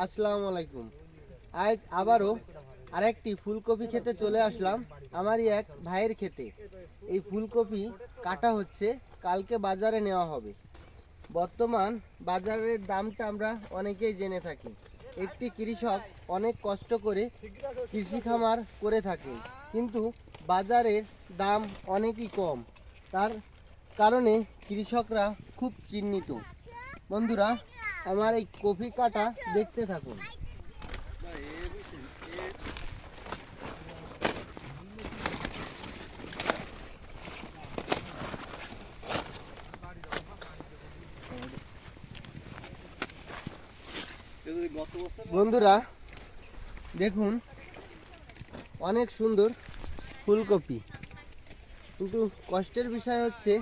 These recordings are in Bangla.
আসসালামু আলাইকুম। আজ আবারও আরেকটি ফুলকপি খেতে চলে আসলাম আমারই এক ভাইয়ের খেতে। এই ফুলকপি কাটা হচ্ছে, কালকে বাজারে নেওয়া হবে। বর্তমান বাজারের দামটা আমরা অনেকেই জেনে থাকি। একটি কৃষক অনেক কষ্ট করে কৃষি খামার করে থাকেন কিন্তু বাজারের দাম অনেকই কম। তার কারণে কৃষকরা খুব চিহ্নিত বন্ধুরা আমার এই কফি কাটা দেখতে থাকুন। বন্ধুরা, দেখুন, অনেক সুন্দর ফুলকপি। কিন্তু কষ্টের বিষয় হচ্ছে,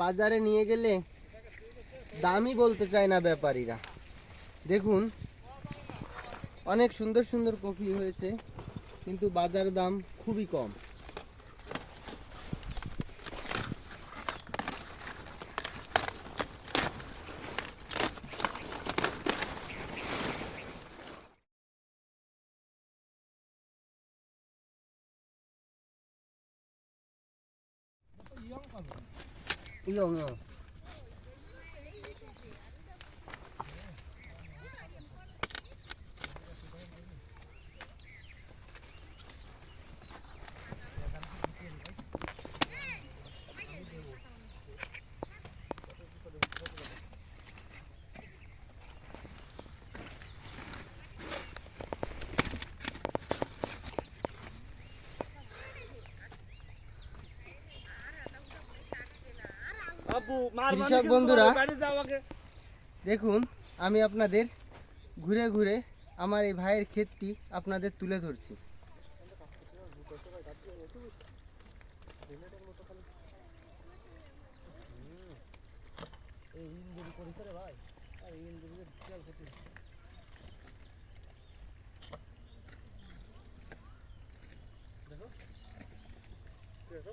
বাজারে নিয়ে গেলে দামই বলতে চায় না ব্যাপারীরা। দেখুন, অনেক সুন্দর সুন্দর কফি হয়েছে, কিন্তু বাজার দাম খুবই কম। ইয়ং। কৃষক বন্ধুরা দেখুন আমি আপনাদের ঘুরে ঘুরে আমার এই ভাইয়ের ক্ষেতটি আপনাদের তুলে ধরছি দেখো দেখো